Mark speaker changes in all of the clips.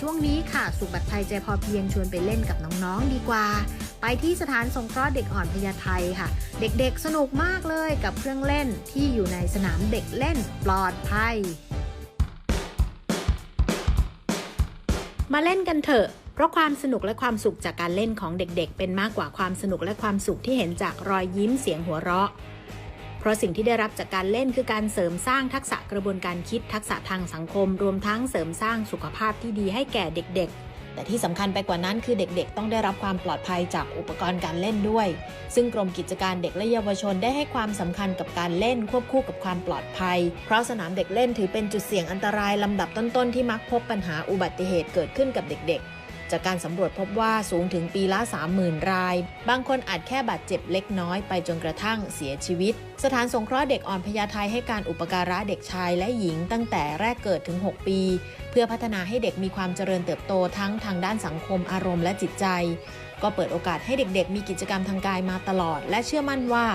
Speaker 1: ช่วงนี้ค่ะ สุขบัตรไทยใจพอเพียงชวนไปเล่นกับน้องๆดีกว่า ไปที่สถานสงเคราะห์เด็กอ่อนพญาไทค่ะ เด็กๆสนุกมากเลยกับเครื่องเล่นที่อยู่ในสนามเด็กเล่นปลอดภัย มาเล่นกันเถอะเพราะความสนุกและความสุขจากการเล่นของเด็กๆ เป็นมากกว่าความสนุกและความสุขที่เห็นจากรอยยิ้มเสียงหัวเราะ เพราะสิ่งที่ได้รับจากการเล่นคือการเสริมสร้างทักษะกระบวนการคิดทักษะทางสังคม รวมทั้งเสริมสร้างสุขภาพที่ดีให้แก่เด็ก ๆ แต่ที่สำคัญไปกว่านั้นคือเด็กๆ ต้องได้รับความปลอดภัยจากอุปกรณ์การเล่นด้วย ซึ่งกรมกิจการเด็กและเยาวชนได้ให้ความสำคัญกับการเล่นควบคู่กับความปลอดภัย เพราะสนามเด็กเล่นถือเป็นจุดเสี่ยงอันตรายลำดับต้นๆที่มักพบปัญหาอุบัติเหตุเกิดขึ้นกับเด็กๆ จากการสำรวจพบว่าสูงถึงปีละ 30,000 ราย บางคนอาจแค่บาดเจ็บเล็กน้อยไปจนกระทั่งเสียชีวิต สถานสงเคราะห์เด็กอ่อนพญาไทให้การอุปการะเด็กชายและหญิงตั้งแต่แรกเกิดถึง 6 ปี เพื่อพัฒนาให้เด็กมีความเจริญเติบโตทั้งทางด้านสังคมอารมณ์และจิตใจ ก็เปิดโอกาสให้เด็กๆ มีกิจกรรมทางกายมาตลอด และเชื่อมั่นว่า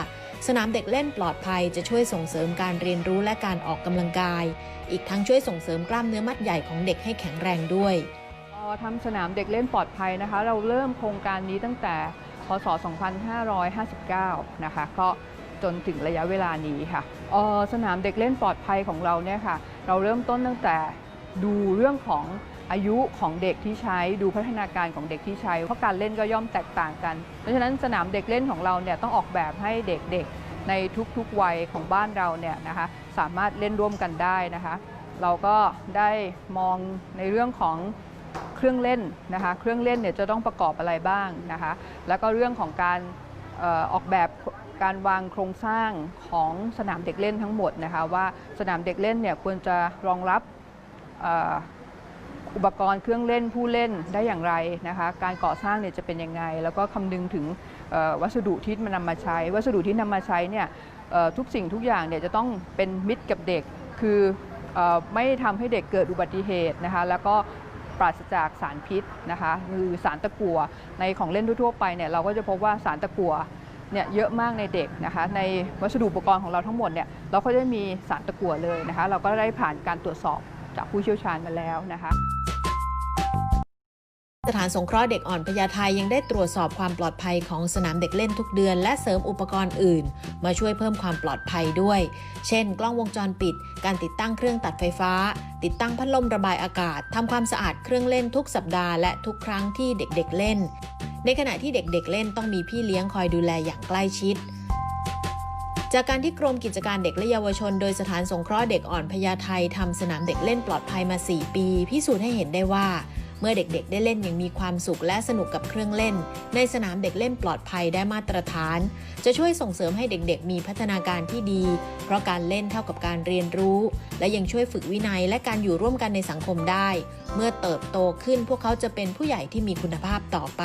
Speaker 1: สนามเด็กเล่นปลอดภัยจะช่วยส่งเสริมการเรียนรู้และการออกกำลังกาย อีกทั้งช่วยส่งเสริมกล้ามเนื้อมัดใหญ่ของเด็กให้แข็งแรงด้วย
Speaker 2: ทำสนามเด็กเล่นปลอดภัยนะคะ เราเริ่มโครงการนี้ตั้งแต่พศ 2559 นะคะ ก็จนถึงระยะเวลานี้ค่ะออสนามเด็กเล่นปลอดภัยของเราเนี่ยค่ะ เราเริ่มต้นตั้งแต่ดูเรื่องของอายุของเด็กที่ใช้ดูพัฒนาการของเด็กที่ใช้ เพราะการเล่นก็ย่อมแตกต่างกัน เพราะฉะนั้นสนามเด็กเล่นของเราเนี่ยต้องออกแบบให้เด็กๆในทุกๆวัยของบ้านเราเนี่ยนะคะสามารถเล่นร่วมกันได้นะคะ เราก็ได้มองในเรื่องของ เครื่องเล่นนะคะเครื่องเล่นเนี่ยจะต้องประกอบอะไรบ้างนะคะแล้วก็เรื่องของการออกแบบการวางโครงสร้างของสนามเด็กเล่นทั้งหมดนะคะว่าสนามเด็กเล่นเนี่ยควรจะรองรับอุปกรณ์เครื่องเล่นผู้เล่นได้อย่างไรนะคะการก่อสร้างเนี่ยจะเป็นยังไง แล้วก็คำนึงถึงวัสดุที่มันนำมาใช้ วัสดุที่นำมาใช้เนี่ยทุกสิ่งทุกอย่างเนี่ยจะต้องเป็นมิตรกับเด็กคือออไม่ทำให้เด็กเกิดอุบัติเหตุนะคะแล้วก็ ปราศจากสารพิษนะคะหรือสารตะกั่วในของเล่นทั่วไปเนี่ยเราก็จะพบว่าสารตะกั่วเนี่ยเยอะมากในเด็กนะคะในวัสดุอุปกรณ์ของเราทั้งหมดเนี่ยเราก็จะมีสารตะกั่วเลยนะคะเราก็ได้ผ่านการตรวจสอบจากผู้เชี่ยวชาญมาแล้วนะคะ
Speaker 1: สถานสงเคราะห์เด็กอ่อนพญาไทยังได้ตรวจสอบความปลอดภัยของสนามเด็กเล่นทุกเดือน และเสริมอุปกรณ์อื่น มาช่วยเพิ่มความปลอดภัยด้วย เช่น กล้องวงจรปิด การติดตั้งเครื่องตัดไฟฟ้า ติดตั้งพัดลมระบายอากาศทำความสะอาดเครื่องเล่นทุกสัปดาห์และทุกครั้งที่เด็กๆเล่น ในขณะที่เด็กๆเล่นต้องมีพี่เลี้ยงคอยดูแลอย่างใกล้ชิดจากการที่กรมกิจการเด็กและเยาวชน โดยสถานสงเคราะห์เด็กอ่อนพญาไททำสนามเด็กเล่นปลอดภัยมา 4 ปี พิสูจน์ให้เห็นได้ว่า เมื่อเด็กๆ ได้เล่นอย่างมีความสุขและสนุกกับเครื่องเล่น ในสนามเด็กเล่นปลอดภัยได้มาตรฐาน จะช่วยส่งเสริมให้เด็กๆ มีพัฒนาการที่ดี เพราะการเล่นเท่ากับการเรียนรู้ และยังช่วยฝึกวินัยและการอยู่ร่วมกันในสังคมได้ เมื่อเติบโตขึ้นพวกเขาจะเป็นผู้ใหญ่ที่มีคุณภาพต่อไป